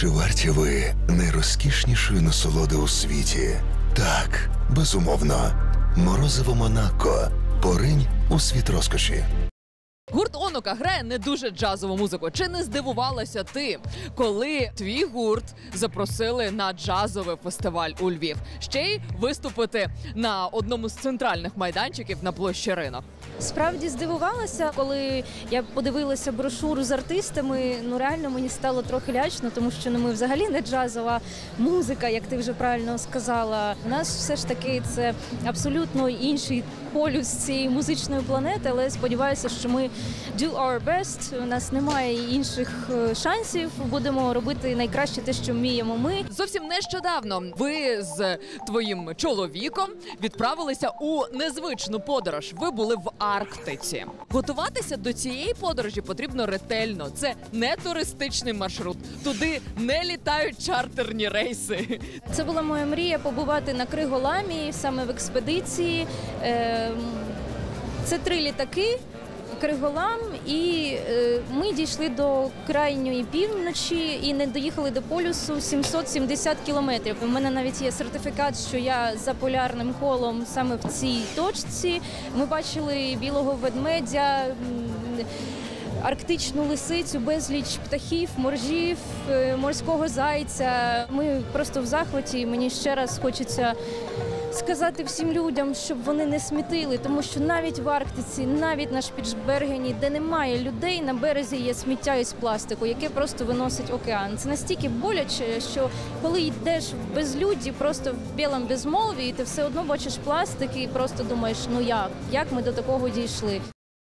Чи варті ви найрозкішнішої насолоди у світі? Так, безумовно. Морозиво Монако. Поринь у світ розкоші. Гурт Онука грає не дуже джазову музику. Чи не здивувалася ти, коли твій гурт запросили на джазовий фестиваль у Львів? Ще й виступити на одному з центральних майданчиків на площі ринок. Справді здивувалася, коли я подивилася брошуру з артистами. Ну реально мені стало трохи лячно, тому що ну, ми взагалі не джазова музика, як ти вже правильно сказала. У нас все ж таки це абсолютно інший полюс цієї музичної планети, але сподіваюся, що ми do our best. У нас немає інших е, шансів. Будемо робити найкраще те, що вміємо ми. Зовсім нещодавно ви з твоїм чоловіком відправилися у незвичну подорож. Ви були в Арктиці. Готуватися до цієї подорожі потрібно ретельно. Це не туристичний маршрут. Туди не літають чартерні рейси. Це була моя мрія побувати на Криголамі саме в експедиції. Ем, Це три літаки. Криголам, і е, ми дійшли до крайньої півночі і не доїхали до полюсу 770 кілометрів. У мене навіть є сертифікат, що я за полярним колом саме в цій точці. Ми бачили білого ведмедя. Арктичну лисицю, безліч птахів, моржів, е, морського зайця. Ми просто в захваті. Мені ще раз хочеться сказати всім людям, щоб вони не смітили, тому що навіть в Арктиці, навіть на Шпіцбергені, де немає людей, на березі є сміття із пластику, яке просто виносить океан. Це настільки боляче, що коли йдеш в безлюдді, просто в білому безмолві, і ти все одно бачиш пластик і просто думаєш, ну як, як ми до такого дійшли.